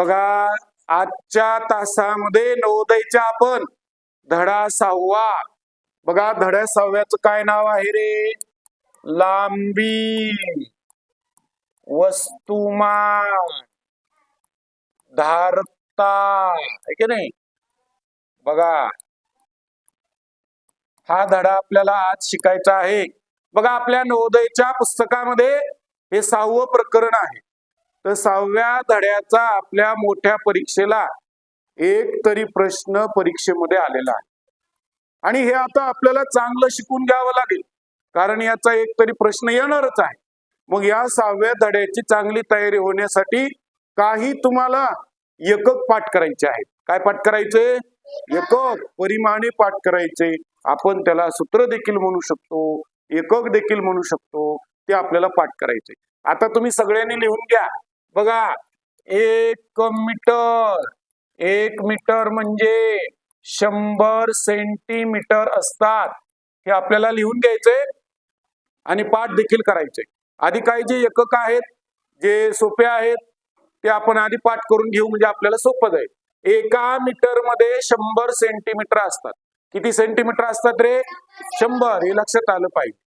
बघा आजच्या तासामध्ये नवोदयच्या आपण धडा सहावा. बघा धड्या सहाव्याचं काय नाव आहे रे? लांबी. वस्तुमान. धारता. की नाही? बघा. हा धडा आपल्याला आज शिकायचा आहे. बघा आपल्या नवोदयच्या पुस्तकामध्ये हे सहावं प्रकरण आहे. तर सहाव्या धड्याचा आपल्या मोठ्या परीक्षेला एक तरी प्रश्न परीक्षेमध्ये आलेला आहे. आणि हे आता आपल्याला चांगलं शिकून घ्यावं लागेल. कारण याचा एक तरी प्रश्न येणारच आहे. मग या सहाव्या धड्याची चांगली तयारी होण्यासाठी काही तुम्हाला एकक पाठ करायचे आहेत. काय पाठ करायचे? एकक परिमाणे पाठ करायचे. आपण त्याला सूत्र देखील म्हणू शकतो एकक देखील म्हणू शकतो ते आपल्याला पाठ करायचे. आता तुम्ही सगळ्यांनी लिहून घ्या. बघा एक मीटर एक मीटर म्हणजे शंभर सेंटीमीटर असतात. हे आपल्याला लिहून घ्यायचे आणि पाठ देखील करायचे. आधी काही जे एकक आहेत जे सोपे आहेत ते आपण आधी पाठ करून घेऊ म्हणजे आपल्याला सोपं जाईल. एका मीटरमध्ये शंभर सेंटीमीटर असतात. किती सेंटीमीटर असतात रे? शंभर. हे लक्षात आलं पाहिजे.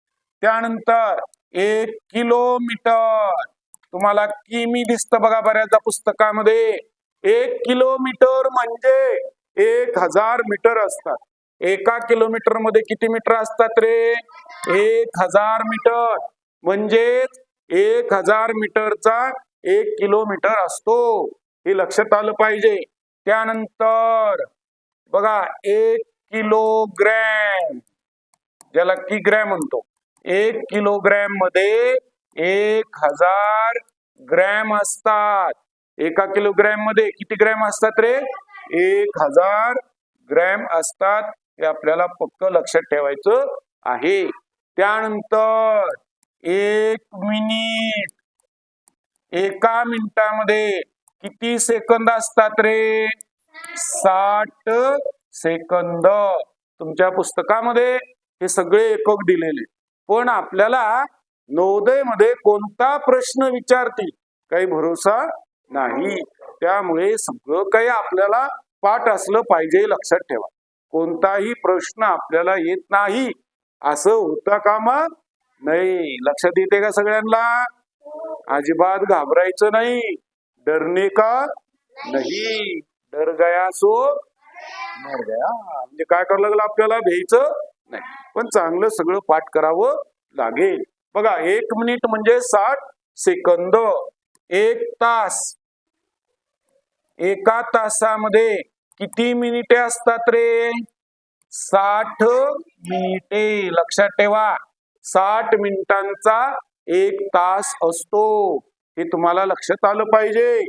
त्यानंतर एक किलोमीटर. तुम्हाला किमी दिसतं बघा बऱ्याचदा पुस्तकामध्ये. एक किलोमीटर म्हणजे एक हजार मीटर असतात. एका किलोमीटरमध्ये किती मीटर असतात रे? एक हजार मीटर. म्हणजेच एक हजार मीटरचा एक किलोमीटर असतो. हे लक्षात आलं पाहिजे. त्यानंतर बघा एक किलोग्रॅम. ज्याला किग्रॅम म्हणतो. एक किलोग्रॅममध्ये एक हजार ग्रॅम असतात. एका किलोग्रॅममध्ये किती ग्रॅम असतात रे? एक हजार ग्रॅम असतात हे आपल्याला पक्क लक्षात ठेवायचं आहे. त्यानंतर एक मिनिट. एका मिनिटामध्ये किती सेकंद असतात रे? साठ सेकंद. तुमच्या पुस्तकामध्ये हे सगळे एकक दिलेले. पण आपल्याला नवोदयमध्ये कोणता प्रश्न विचारतील? काही भरोसा नाही. त्यामुळे सगळं काही आपल्याला पाठ असलं पाहिजे लक्षात ठेवा. कोणताही प्रश्न आपल्याला येत नाही. असं होता कामा नाही लक्षात येते का सगळ्यांना? अजिबात घाबरायचं नाही. डरणे का? नाही. डर गया सो? मर गया. म्हणजे काय करावं लागलं आपल्याला? भ्यायचं नाही. पण चांगलं सगळं पाठ करावं लागेल. बघा एक मिनिट म्हणजे साठ सेकंद. एक तास. एका तासामध्ये किती मिनिटे असतात रे? साठ मिनिटे. लक्षात ठेवा साठ मिनिटांचा एक तास असतो. हे तुम्हाला लक्षात आलं पाहिजे.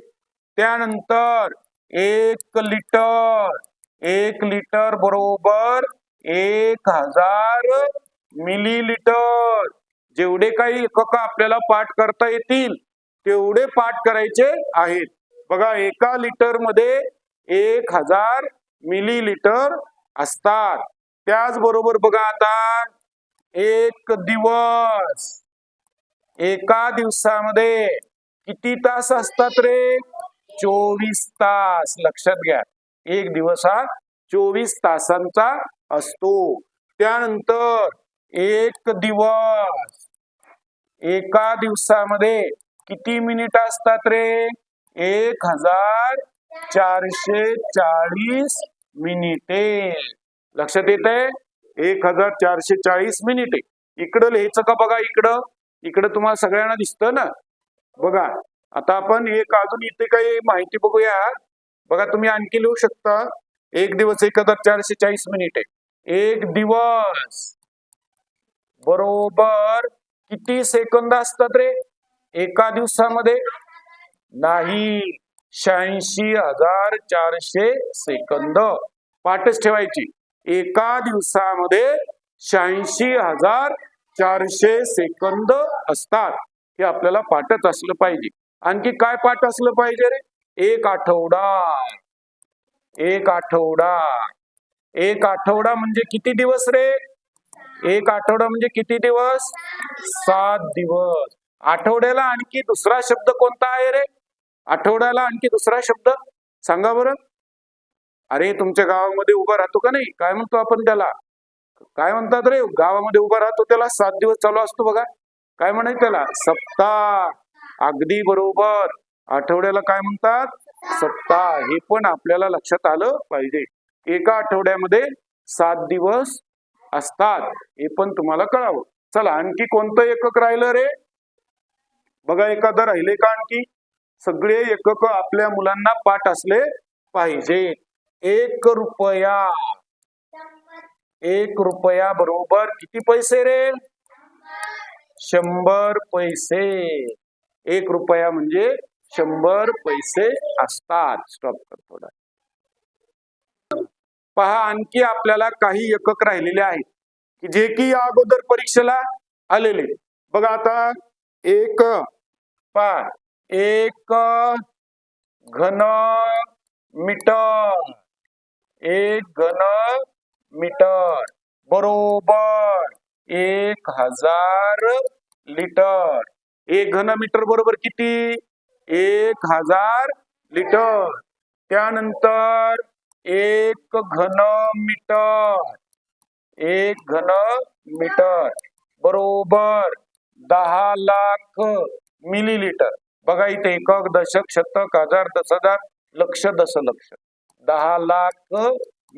त्यानंतर एक लिटर एक लिटर बरोबर एक हजार मिलीलिटर. जेवढे काही एकक आपल्याला पाठ करता येतील तेवढे पाठ करायचे आहेत. बघा एका लिटरमध्ये एक हजार मिलीलिटर असतात. त्याचबरोबर बघा आता एक दिवस एका दिवसामध्ये किती तास असतात रे? चोवीस तास. लक्षात घ्या एक दिवस हा चोवीस तासांचा असतो. त्यानंतर एक दिवस एका दिवसामध्ये किती मिनिट असतात रे? एक हजार चारशे चाळीस मिनिटे. लक्षात येत आहे एक हजार चारशे चाळीस मिनिटे. इकडं लिहायचं का बघा इकडं? इकडं तुम्हाला सगळ्यांना दिसतं ना? बघा आता आपण एक अजून इथे काही माहिती बघूया. बघा तुम्ही आणखी लिहू शकता. एक दिवस एक हजार चारशे चाळीस मिनिटे. एक दिवस. बरोबर. किती सेकंद असतात रे? एका दिवसामध्ये? नाही. शहाऐंशी हजार चारशे सेकंद. पाठच ठेवायची. एका दिवसामध्ये शहाऐंशी हजार चारशे सेकंद असतात. हे आपल्याला पाठच असलं पाहिजे. आणखी काय पाठ असलं पाहिजे रे? एक आठवडा. एक आठवडा. एक आठवडा म्हणजे किती दिवस रे? एक आठवडा म्हणजे किती दिवस? सात दिवस. आठवड्याला आणखी दुसरा शब्द कोणता आहे रे? आठवड्याला आणखी दुसरा शब्द? सांगा बरं. अरे तुमच्या गावामध्ये उभा राहतो का नाही? काय म्हणतो आपण त्याला? काय म्हणतात रे? गावामध्ये उभा राहतो त्याला? सात दिवस चालू असतो बघा. काय म्हणायचं त्याला? सप्ताह. अगदी बरोबर. आठवड्याला काय म्हणतात? सप्ताह. हे पण आपल्याला लक्षात आलं पाहिजे. एका आठवड्यामध्ये सात दिवस असतात हे पण तुम्हाला कळावं. चला आणखी कोणतं एकक राहिलं रे? बघा एखादं राहिले का आणखी? सगळे एकक आपल्या मुलांना पाठ असले पाहिजे. एक रुपया. एक रुपया बरोबर किती पैसे रे? शंभर पैसे. एक रुपया म्हणजे शंभर पैसे असतात. स्टॉप कर थोडा. पहा आणखी आपल्याला काही एकक राहिलेले आहेत की जे की या अगोदर परीक्षेला आलेले. बघा आता एक पहा एक घन मीटर. एक घन मीटर. बरोबर. एक हजार लिटर. एक घन मीटर बरोबर किती? एक हजार लिटर. त्यानंतर एक घन मीटर एक घन मीटर बरोबर दहा लाख मिलीलिटर. बघा इथे एकक दशक शतक हजार दस हजार लक्ष दशलक्ष दहा लाख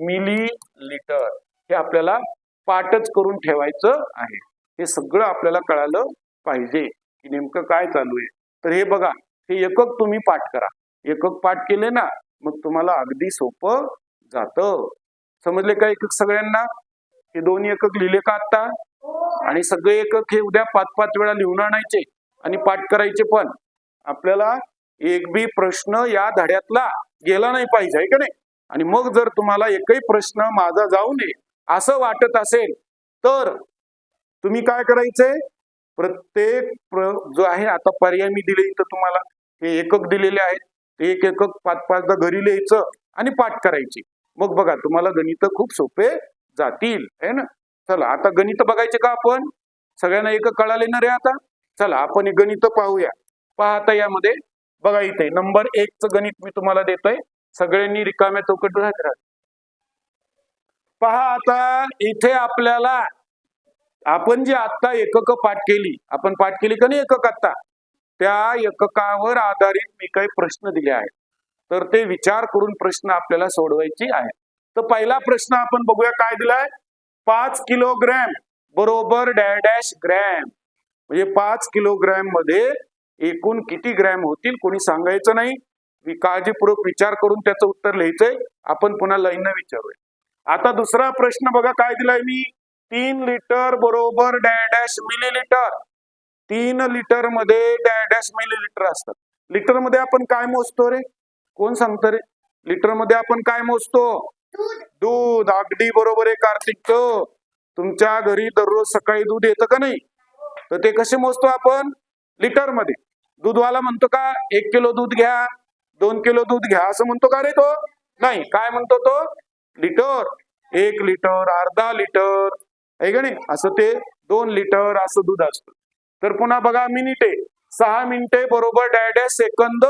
मिलीलिटर. हे आपल्याला पाठच करून ठेवायचं आहे. हे सगळं आपल्याला कळालं पाहिजे की नेमकं काय चालू आहे. तर हे बघा हे एकक तुम्ही पाठ करा. एकक पाठ केले ना मग तुम्हाला अगदी सोपं जातं. समजले का एकक सगळ्यांना? हे दोन्ही एकक लिहिले का आता आणि सगळे एकक हे उद्या पाच पाच वेळा लिहून आणायचे आणि पाठ करायचे पण. आपल्याला एक बी प्रश्न या धड्यातला गेला नाही पाहिजे आहे का नाही? आणि मग जर तुम्हाला एकही प्रश्न माझा जाऊ नये असं वाटत असेल तर तुम्ही काय करायचंय प्रत्येक प्र जो आहे आता पर्याय मी दिले इथं तुम्हाला. हे एकक दिलेले आहेत. एक एक एकक पाच पाचदा घरी लिहायचं आणि पाठ करायची. मग बघा तुम्हाला गणित खूप सोपे जातील. है ना? चला आता गणित बघायचे का आपण? सगळ्यांना एक कळाले ना रे आता? चला आपण हे गणित पाहूया. पहा आता यामध्ये. बघा इथे नंबर एक च गणित मी तुम्हाला देतोय. सगळ्यांनी रिकाम्या चौकट राहत राहत पहा आता इथे आपल्याला आपण जी आता एकक पाठ केली आपण पाठ केली का नाही एकक आता त्या एककावर आधारित मी काही प्रश्न दिले आहेत. तर ते विचार करून प्रश्न आपल्याला सोडवायचे आहे तर पहिला प्रश्न आपण बघूया काय दिलाय? पाच किलोग्रॅम बरोबर डॅश ग्रॅम. म्हणजे पाच किलोग्रॅममध्ये एकूण किती ग्रॅम होतील कोणी सांगायचं नाही. मी काळजीपूर्वक विचार करून त्याचं उत्तर लिहायचंय. आपण पुन्हा लाईननं विचारूया. आता दुसरा प्रश्न बघा काय दिलाय मी? तीन लिटर बरोबर डॅश मिलीलिटर. तीन लिटरमध्ये डॅश मिलीलिटर असतात. लिटरमध्ये आपण काय मोजतो रे? कोण सांगतो रे? लिटरमध्ये आपण काय मोजतो? दूध. अगदी बरोबर आहे कार्तिक तो. तुमच्या घरी दररोज सकाळी दूध येतं का नाही? तर ते कसे मोजतो आपण? लिटरमध्ये. दूधवाला म्हणतो का एक किलो दूध घ्या दोन किलो दूध घ्या असं म्हणतो का रे तो? नाही. काय म्हणतो तो? लिटर एक लिटर अर्धा लिटर आहे का नाही? असं ते दोन लिटर असं दूध असतं. तर पुन्हा बघा मिनिटे सहा मिनिटे बरोबर डॅड सेकंद.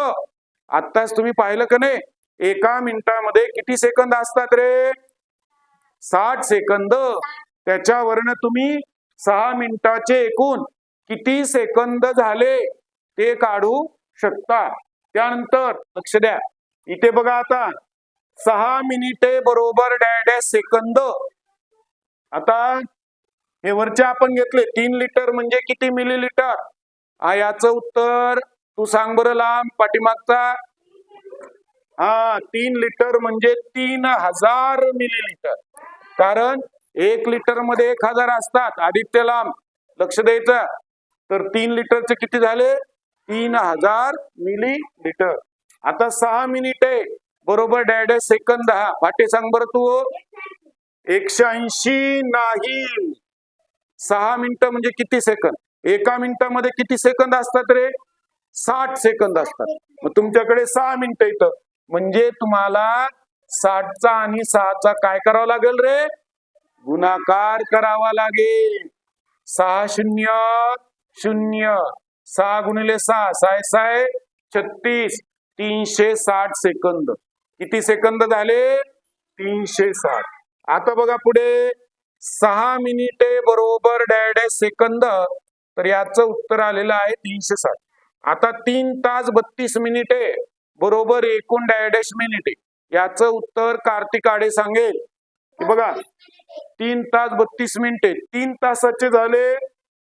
आत्ताच तुम्ही पाहिलं का नाही? एका मिनिटामध्ये किती सेकंद असतात रे? साठ सेकंद. त्याच्यावरनं तुम्ही सहा मिनिटाचे एकूण किती सेकंद झाले ते काढू शकता. त्यानंतर लक्ष द्या. इथे बघा आता सहा मिनिटे बरोबर डॅड सेकंद. आता हे वरचे आपण घेतले. तीन लिटर म्हणजे किती मिलीलिटर हा याचं उत्तर तू सांग बरं लांब पाठीमागचा. हा तीन लिटर म्हणजे तीन हजार मिलीलिटर कारण एक लिटरमध्ये एक हजार असतात. आदित्य लांब लक्ष द्यायचं. तर तीन लिटरचे किती झाले? तीन हजार मिली लिटर आता सहा मिनिटे बरोबर डॅड सेकंद हा पाठी सांग बरं तू. एकशे ऐंशी नाही. सहा मिनिटं म्हणजे किती सेकंद? एका मिनिटामध्ये किती सेकंद असतात रे? साठ सेकंद असतात. मग तुमच्याकडे सहा मिनिटं येतं म्हणजे तुम्हाला साठचा आणि सहाचा काय करावा लागेल रे? गुणाकार करावा लागेल. सहा शून्य शून्य. सहा गुणिले सहा साय साय छत्तीस. तीनशे साठ सेकंद. किती सेकंद झाले? तीनशे साठ. आता बघा पुढे. सहा मिनिटे बरोबर डॅडॅश सेकंद. तर याचं उत्तर आलेलं आहे तीनशे साठ. आता तीन तास बत्तीस मिनिटे बरोबर एकूण डॅडॅश मिनिटे. याचं उत्तर कार्तिक आडे सांगेल. बघा तीन तास बत्तीस मिनिटे. तीन तासाचे झाले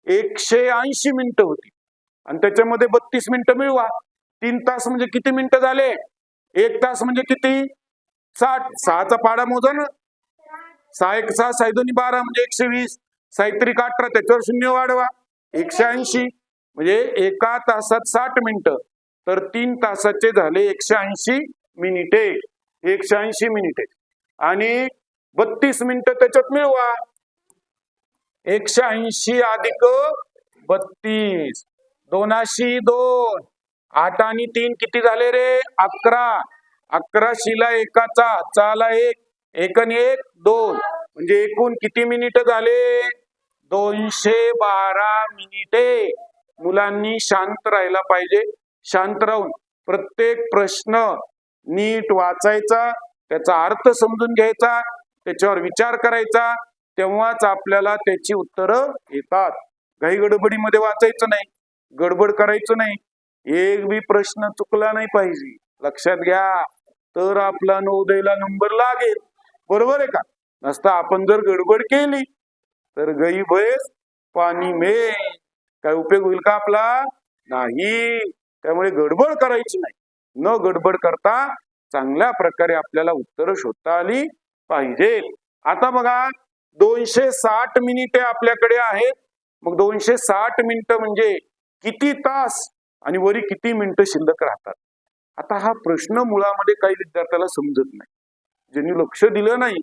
एकशे ऐंशी मिनिटं होती. आणि त्याच्यामध्ये बत्तीस मिनिटं मिळवा. तीन तास म्हणजे किती मिनिटं झाले? एक तास म्हणजे किती? साठ. सहाचा पाडा मोजा ना. सहा एक सहा साई दोन्ही बारा म्हणजे एकशे वीस. साहित्रिक अठरा त्याच्यावर शून्य वाढवा. एकशे ऐंशी म्हणजे एका तासात साठ मिनिटं. तर तीन तासाचे झाले एकशे ऐंशी मिनिटे. एकशे ऐंशी मिनिटे. आणि बत्तीस मिनिटं त्याच्यात मिळवा. एकशे ऐंशी अधिक बत्तीस. दोनाशी दोन. आठ आणि तीन किती झाले रे? अकरा. अकरा शिला एकाचा चाला एक. एक आणि एक दोन. म्हणजे एकूण किती मिनिट झाले? दोनशे बारा मिनिटे. मुलांनी शांत राहायला पाहिजे. शांत राहून प्रत्येक प्रश्न नीट वाचायचा. त्याचा अर्थ समजून घ्यायचा. त्याच्यावर विचार करायचा. तेव्हाच आपल्याला त्याची उत्तरं येतात. घाई गडबडीमध्ये वाचायचं नाही. गडबड करायचं नाही. एक बी प्रश्न चुकला नाही पाहिजे. लक्षात घ्या. तर आपला नवोदयला नंबर लागेल. बरोबर आहे का? नसता आपण जर गडबड केली तर गई भैस पाणी मे काय उपयोग होईल का आपला? नाही. त्यामुळे गडबड करायची नाही. न गडबड करता चांगल्या प्रकारे आपल्याला उत्तर शोधता आली पाहिजे. आता बघा दोनशे साठ मिनिटे आपल्याकडे आहेत. मग दोनशे साठ मिनिटं म्हणजे किती तास आणि वरी किती मिनिटं शिल्लक राहतात? आता हा प्रश्न मुळामध्ये काही विद्यार्थ्याला समजत नाही. ज्यांनी लक्ष दिलं नाही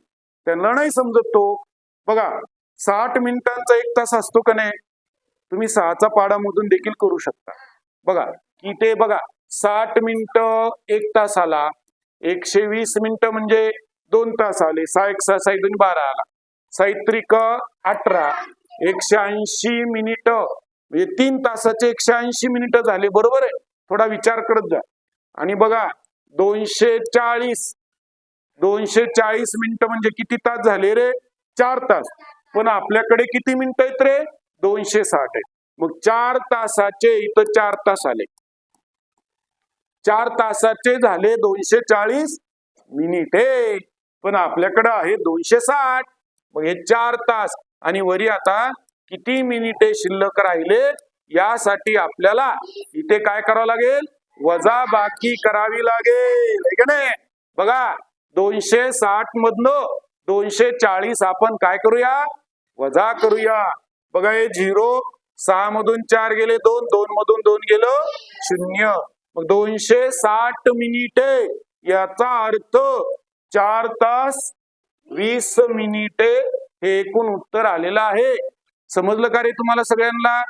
त्यांना नाही समजत तो. बघा साठ मिनिटांचा एक तास असतो का नाही? तुम्ही सहाचा पाडा मोजून देखील करू शकता. बघा की ते बघा साठ मिनिट एक तास आला. एकशे वीस मिनिटं म्हणजे दोन तास आले. सहा एक सहा साई दोन बारा आला. साहित्रिक अठरा एकशे ऐंशी मिनिट. म्हणजे तीन तासाचे एकशे ऐंशी मिनिटं झाले. बरोबर आहे? थोडा विचार करत जा. आणि बघा दोनशे चाळीस दोनशे चाळीस मिनिटं म्हणजे किती तास झाले रे? चार तास. पण आपल्याकडे किती मिनिटं आहेत रे? दोनशे साठ आहेत. मग चार तासाचे इथं चार तास आले. चार तासाचे झाले दोनशे चाळीस मिनिटे पण आपल्याकडे आहे दोनशे साठ मग हे चार तास. आणि वरी आता किती मिनिटे शिल्लक राहिले? यासाठी आपल्याला इथे काय करावं लागेल? वजा बाकी करावी लागेल. बघा दोनशे साठ मधनं दोनशे चाळीस आपण काय करूया? वजा करूया. बघा हे झिरो सहा मधून चार गेले दोन दोन मधून दोन गेलं शून्य. मग दोनशे साठ मिनिटे याचा अर्थ चार तास वीस मिनिटे हे एकूण उत्तर आलेलं आहे. समजलं का रे तुम्हाला सगळ्यांना?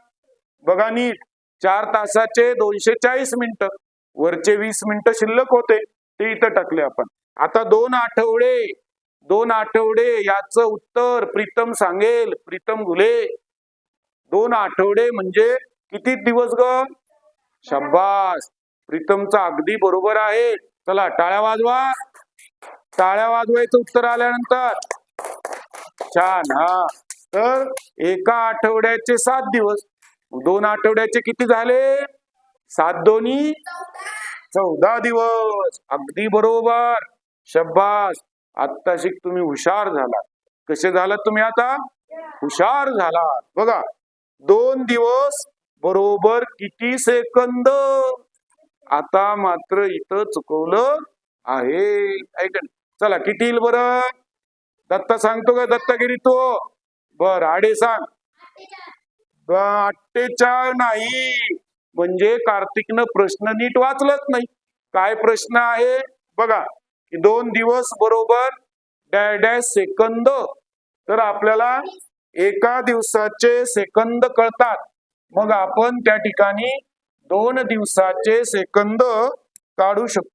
बघा नीट चार तासाचे दोनशे चाळीस मिनिट. वरचे वीस मिनिटं शिल्लक होते ते इथं टाकले आपण. आता दोन आठवडे दोन आठवडे याचं उत्तर प्रीतम सांगेल प्रीतम घुले. दोन आठवडे म्हणजे किती दिवस ग? शब्बास प्रीतमचा अगदी बरोबर आहे. चला टाळ्या वाजवा. टाळ्या वाजवायचं उत्तर आल्यानंतर. छान हा. तर एका आठवड्याचे सात दिवस. दोन आठवड्याचे किती झाले? सात दोन्ही? चौदा दिवस. अगदी बरोबर. शब्बास आत्ता शिक तुम्ही हुशार झालात. कसे झालात तुम्ही आता? हुशार झालात. बघा दोन दिवस बरोबर किती सेकंद? आता मात्र इथं चुकवलं आहे. ऐक चला किती येईल बर? दत्ता सांगतो का दत्तागिरी तो? बर आडे सांग. अठ्ठेचाळ नाही. म्हणजे कार्तिकनं प्रश्न नीट वाचलंच नाही. काय प्रश्न आहे? बघा दोन दिवस बरोबर डॅ डॅश सेकंद. तर आपल्याला एका दिवसाचे सेकंद कळतात. मग आपण त्या ठिकाणी दोन दिवसाचे सेकंद काढू शकतो.